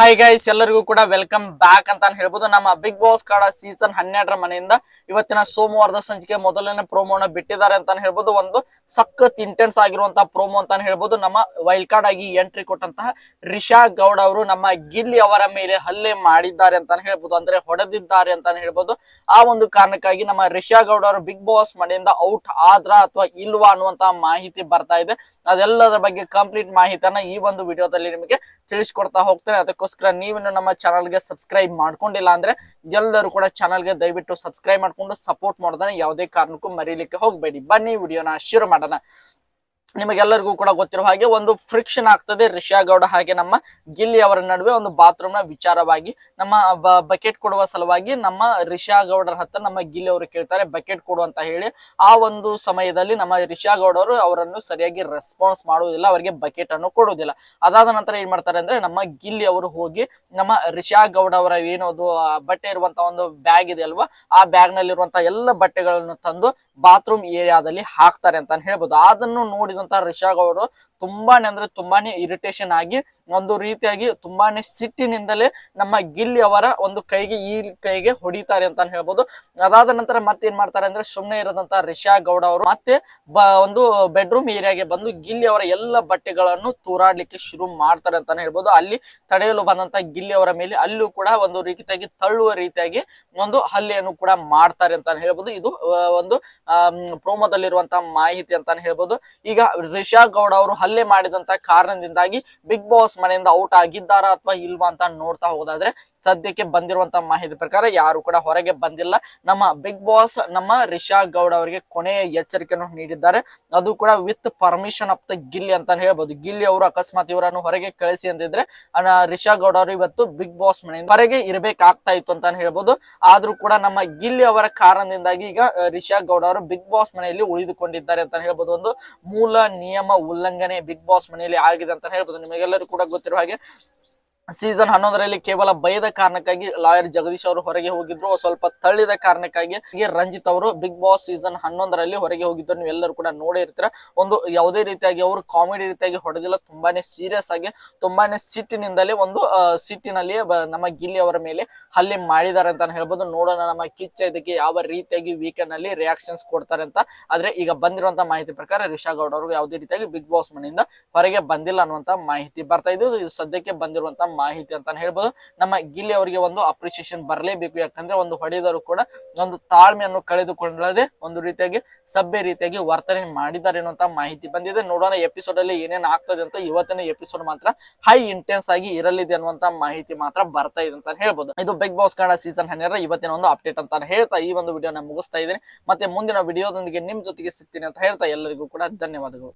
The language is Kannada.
ಹಾಯ್ ಗೈಸ್ ಎಲ್ಲರಿಗೂ ಕೂಡ ವೆಲ್ಕಮ್ ಬ್ಯಾಕ್ ಅಂತ ಹೇಳ್ಬೋದು. ನಮ್ಮ ಬಿಗ್ ಬಾಸ್ ಕಾಡ ಸೀಸನ್ ಹನ್ನೆರಡರ ಮನೆಯಿಂದ ಇವತ್ತಿನ ಸೋಮವಾರದ ಸಂಚಿಕೆ ಮೊದಲನೇ ಪ್ರೋಮೋನ ಬಿಟ್ಟಿದ್ದಾರೆ ಅಂತ ಹೇಳ್ಬೋದು. ಒಂದು ಸಖತ್ ಇಂಟೆನ್ಸ್ ಆಗಿರುವಂತಹ ಪ್ರೋಮೋ ಅಂತ ಹೇಳ್ಬೋದು. ನಮ್ಮ ವೈಲ್ಡ್ ಕಾರ್ಡ್ ಆಗಿ ಎಂಟ್ರಿ ಕೊಟ್ಟಂತಹ ರಿಷಾ ಗೌಡ್ ಅವರು ನಮ್ಮ ಗಿಲ್ಲಿ ಅವರ ಮೇಲೆ ಹಲ್ಲೆ ಮಾಡಿದ್ದಾರೆ ಅಂತ ಹೇಳ್ಬೋದು. ಅಂದ್ರೆ ಹೊಡೆದಿದ್ದಾರೆ ಅಂತ ಹೇಳ್ಬೋದು. ಆ ಒಂದು ಕಾರಣಕ್ಕಾಗಿ ನಮ್ಮ ರಿಷಾ ಗೌಡ ಅವರು ಬಿಗ್ ಬಾಸ್ ಮನೆಯಿಂದ ಔಟ್ ಆದ್ರ ಅಥವಾ ಇಲ್ವಾ ಅನ್ನುವಂತಹ ಮಾಹಿತಿ ಬರ್ತಾ ಇದೆ. ಅದೆಲ್ಲದರ ಬಗ್ಗೆ ಕಂಪ್ಲೀಟ್ ಮಾಹಿತಿಯನ್ನ ಈ ಒಂದು ವಿಡಿಯೋದಲ್ಲಿ ನಿಮಗೆ ತಿಳಿಸ್ಕೊಡ್ತಾ ಹೋಗ್ತೇನೆ. ಅದಕ್ಕೋಸ್ಕರ ನೀವಿನ್ನು ನಮ್ಮ ಚಾನಲ್ಗೆ ಸಬ್ಸ್ಕ್ರೈಬ್ ಮಾಡ್ಕೊಂಡಿಲ್ಲ ಅಂದ್ರೆ ಎಲ್ಲರೂ ಕೂಡ ಚಾನಲ್ಗೆ ದಯವಿಟ್ಟು ಸಬ್ಸ್ಕ್ರೈಬ್ ಮಾಡ್ಕೊಂಡು ಸಪೋರ್ಟ್ ಮಾಡೋದನ್ನ ಯಾವುದೇ ಕಾರಣಕ್ಕೂ ಮರೀಲಿಕ್ಕೆ ಹೋಗಬೇಡಿ. ಬನ್ನಿ, ವಿಡಿಯೋನ ಶುರು ಮಾಡೋಣ. ನಿಮಗೆಲ್ಲರಿಗೂ ಕೂಡ ಗೊತ್ತಿರುವ ಹಾಗೆ ಒಂದು ಫ್ರಿಕ್ಷನ್ ಆಗ್ತದೆ. ರಿಷಾ ಗೌಡ ಹಾಗೆ ನಮ್ಮ ಗಿಲ್ಲಿ ಅವರ ನಡುವೆ ಒಂದು ಬಾತ್ರೂಮ್ನ ವಿಚಾರವಾಗಿ ನಮ್ಮ ಬಕೆಟ್ ಕೊಡುವ ಸಲುವಾಗಿ ನಮ್ಮ ರಿಷಾ ಗೌಡರ ಹತ್ರ ನಮ್ಮ ಗಿಲ್ಲಿ ಅವರು ಕೇಳ್ತಾರೆ ಬಕೆಟ್ ಕೊಡು ಅಂತ ಹೇಳಿ. ಆ ಒಂದು ಸಮಯದಲ್ಲಿ ನಮ್ಮ ರಿಷಾ ಗೌಡ ಅವರು ಅವರನ್ನು ಸರಿಯಾಗಿ ರೆಸ್ಪಾನ್ಸ್ ಮಾಡುವುದಿಲ್ಲ, ಅವರಿಗೆ ಬಕೆಟ್ ಅನ್ನು ಕೊಡುವುದಿಲ್ಲ. ಅದಾದ ನಂತರ ಏನ್ ಮಾಡ್ತಾರೆ ಅಂದ್ರೆ ನಮ್ಮ ಗಿಲ್ಲಿ ಅವರು ಹೋಗಿ ನಮ್ಮ ರಿಷಾ ಗೌಡ ಅವರ ಏನದು ಬಟ್ಟೆ ಇರುವಂತಹ ಒಂದು ಬ್ಯಾಗ್ ಇದೆ ಅಲ್ವಾ, ಆ ಬ್ಯಾಗ್ನಲ್ಲಿ ಇರುವಂತಹ ಎಲ್ಲ ಬಟ್ಟೆಗಳನ್ನು ತಂದು ಬಾತ್ರೂಮ್ ಏರಿಯಾದಲ್ಲಿ ಹಾಕ್ತಾರೆ ಅಂತ ಹೇಳ್ಬೋದು. ಅದನ್ನು ನೋಡಿದಂತ ರಿಷಾ ಅವರು ತುಂಬಾನೇ ಅಂದ್ರೆ ತುಂಬಾನೇ ಇರಿಟೇಷನ್ ಆಗಿ ಒಂದು ರೀತಿಯಾಗಿ ತುಂಬಾನೇ ಸಿಟ್ಟಿನಿಂದಲೇ ನಮ್ಮ ಗಿಲ್ಲಿ ಅವರ ಒಂದು ಕೈಗೆ ಈ ಕೈಗೆ ಹೊಡಿತಾರೆ ಅಂತ ಹೇಳ್ಬೋದು. ಅದಾದ ನಂತರ ಮತ್ತೆ ಏನ್ ಮಾಡ್ತಾರೆ ಅಂದ್ರೆ ಸುಮ್ಮನೆ ಇರದಂತ ರಿಷಾ ಗೌಡ ಅವರು ಮತ್ತೆ ಒಂದು ಬೆಡ್ರೂಮ್ ಏರಿಯಾಗೆ ಬಂದು ಗಿಲ್ಲಿ ಅವರ ಎಲ್ಲ ಬಟ್ಟೆಗಳನ್ನು ತೂರಾಡ್ಲಿಕ್ಕೆ ಶುರು ಮಾಡ್ತಾರೆ ಅಂತಾನೆ ಹೇಳ್ಬೋದು. ಅಲ್ಲಿ ತಡೆಯಲು ಬಂದಂತ ಗಿಲ್ಲಿ ಅವರ ಮೇಲೆ ಅಲ್ಲೂ ಕೂಡ ಒಂದು ರೀತಿಯಾಗಿ ತಳ್ಳುವ ರೀತಿಯಾಗಿ ಒಂದು ಹಲ್ಲೆಯನ್ನು ಕೂಡ ಮಾಡ್ತಾರೆ ಅಂತಾನೆ ಹೇಳ್ಬೋದು. ಇದು ಒಂದು ಒಂದು ಪ್ರೋಮೋದಲ್ಲಿರುವಂತಹ ಮಾಹಿತಿ ಅಂತಾನೆ ಹೇಳ್ಬೋದು. ಈಗ ರಿಷಾ ಗೌಡ ಅವರು ಹಲ್ಲೆ ಮಾಡಿದಂತ ಕಾರಣದಿಂದಾಗಿ ಬಿಗ್ ಬಾಸ್ ಮನೆಯಿಂದ ಔಟ್ ಆಗಿದ್ದಾರಾ ಅಥವಾ ಇಲ್ವಾ ಅಂತ ನೋಡ್ತಾ ಹೋದಾದ್ರೆ ಸದ್ಯಕ್ಕೆ ಬಂದಿರುವಂತ ಮಾಹಿತಿ ಪ್ರಕಾರ ಯಾರು ಕೂಡ ಹೊರಗೆ ಬಂದಿಲ್ಲ. ನಮ್ಮ ಬಿಗ್ ಬಾಸ್, ನಮ್ಮ ರಿಷಾ ಗೌಡ ಅವರಿಗೆ ಕೊನೆಯ ಎಚ್ಚರಿಕೆಯನ್ನು ನೀಡಿದ್ದಾರೆ. ಅದು ಕೂಡ with permission of the Gilli ಅಂತ ಹೇಳ್ಬೋದು. ಗಿಲ್ಲಿ ಅವರು ಅಕಸ್ಮಾತ್ ಇವರನ್ನು ಹೊರಗೆ ಕಳಿಸಿ ಅನ್ನ ರಿಷಾ ಗೌಡ ಅವರು ಇವತ್ತು ಬಿಗ್ ಬಾಸ್ ಮನೆಯಿಂದ ಹೊರಗೆ ಇರಬೇಕಾಗ್ತಾ ಇತ್ತು ಅಂತ ಹೇಳ್ಬೋದು. ಆದ್ರೂ ಕೂಡ ನಮ್ಮ ಗಿಲ್ಲಿ ಅವರ ಕಾರಣದಿಂದಾಗಿ ಈಗ ರಿಷಾ ಗೌಡ ಅವರು ಬಿಗ್ ಬಾಸ್ ಮನೆಯಲ್ಲಿ ಉಳಿದುಕೊಂಡಿದ್ದಾರೆ ಅಂತ ಹೇಳ್ಬೋದು. ಒಂದು ಮೂಲ ನಿಯಮ ಉಲ್ಲಂಘನೆ ಬಿಗ್ ಬಾಸ್ ಮನೆಯಲ್ಲಿ ಆಗಿದೆ ಅಂತ ಹೇಳ್ಬೋದು. ನಿಮಗೆಲ್ಲರೂ ಕೂಡ ಗೊತ್ತಿರುವ ಹಾಗೆ ಸೀಸನ್ ಹನ್ನೊಂದರಲ್ಲಿ ಕೇವಲ ಭಯದ ಕಾರಣಕ್ಕಾಗಿ ಲಾಯರ್ ಜಗದೀಶ್ ಅವರು ಹೊರಗೆ ಹೋಗಿದ್ರು. ಸ್ವಲ್ಪ ತಳ್ಳಿದ ಕಾರಣಕ್ಕಾಗಿ ರಂಜಿತ್ ಅವರು ಬಿಗ್ ಬಾಸ್ ಸೀಸನ್ ಹನ್ನೊಂದರಲ್ಲಿ ಹೊರಗೆ ಹೋಗಿದ್ರು. ನೀವು ಎಲ್ಲರೂ ಕೂಡ ನೋಡೇ ಇರ್ತೀರ. ಒಂದು ಯಾವುದೇ ರೀತಿಯಾಗಿ ಅವರು ಕಾಮಿಡಿ ರೀತಿಯಾಗಿ ಹೊಡೆದಿಲ್ಲ. ತುಂಬಾನೇ ಸೀರಿಯಸ್ ಆಗಿ, ತುಂಬಾನೇ ಸಿಟ್ಟಿನಿಂದಲೇ ಒಂದು ಸಿಟ್ಟಿನಲ್ಲಿ ನಮ್ಮ ಗಿಲ್ಲಿ ಅವರ ಮೇಲೆ ಹಲ್ಲೆ ಮಾಡಿದ್ದಾರೆ ಅಂತ ಹೇಳ್ಬೋದು. ನೋಡೋಣ ನಮ್ಮ ಕಿಚ್ಚ ಇದಕ್ಕೆ ಯಾವ ರೀತಿಯಾಗಿ ವೀಕೆಂಡ್ನಲ್ಲಿ ರಿಯಾಕ್ಷನ್ಸ್ ಕೊಡ್ತಾರೆ ಅಂತ. ಆದ್ರೆ ಈಗ ಬಂದಿರುವಂತ ಮಾಹಿತಿ ಪ್ರಕಾರ ರಿಷಾ ಗೌಡ ಅವರು ಯಾವುದೇ ರೀತಿಯಾಗಿ ಬಿಗ್ ಬಾಸ್ ಮನೆಯಿಂದ ಹೊರಗೆ ಬಂದಿಲ್ಲ ಅನ್ನುವಂತ ಮಾಹಿತಿ ಬರ್ತಾ ಇದ್ದು ಇದು ಸದ್ಯಕ್ಕೆ ಬಂದಿರುವಂತ ಮಾಹಿತಿ ಅಂತಾನೆ ಹೇಳ್ಬೋದು. ನಮ್ಮ ಗಿಲ್ಲಿ ಅವರಿಗೆ ಒಂದು ಅಪ್ರಿಸಿಯೇಷನ್ ಬರಲೇಬೇಕು. ಯಾಕಂದ್ರೆ ಒಂದು ಹೊಡೆದರು ಕೂಡ ಒಂದು ತಾಳ್ಮೆಯನ್ನು ಕಳೆದುಕೊಳ್ಳದೆ ಒಂದು ರೀತಿಯಾಗಿ ಸಭ್ಯ ರೀತಿಯಾಗಿ ವರ್ತನೆ ಮಾಡಿದ್ದಾರೆ ಅನ್ನುವಂತ ಮಾಹಿತಿ ಬಂದಿದೆ. ನೋಡೋಣ ಎಪಿಸೋಡ್ ಅಲ್ಲಿ ಏನೇನು ಆಗ್ತದೆ ಅಂತ ಇವತ್ತಿನ ಎಪಿಸೋಡ್ ಮಾತ್ರ ಹೈ ಇಂಟೆನ್ಸ್ ಆಗಿ ಇರಲಿದೆ ಅನ್ನುವಂತ ಮಾಹಿತಿ ಮಾತ್ರ ಬರ್ತಾ ಇದೆ ಅಂತ ಹೇಳ್ಬೋದು. ಇದು ಬಿಗ್ ಬಾಸ್ ಕನ್ನಡ ಸೀಸನ್ ಹನ್ನೆರಡರ ಇವತ್ತಿನ ಒಂದು ಅಪ್ಡೇಟ್ ಅಂತ ಹೇಳ್ತಾ ಈ ಒಂದು ವಿಡಿಯೋನ ಮುಗಿಸ್ತಾ ಇದ್ದೀನಿ. ಮತ್ತೆ ಮುಂದಿನ ವಿಡಿಯೋದೊಂದಿಗೆ ನಿಮ್ ಜೊತೆಗೆ ಸಿಗ್ತೀನಿ ಅಂತ ಹೇಳ್ತಾ ಎಲ್ಲರಿಗೂ ಕೂಡ ಧನ್ಯವಾದಗಳು.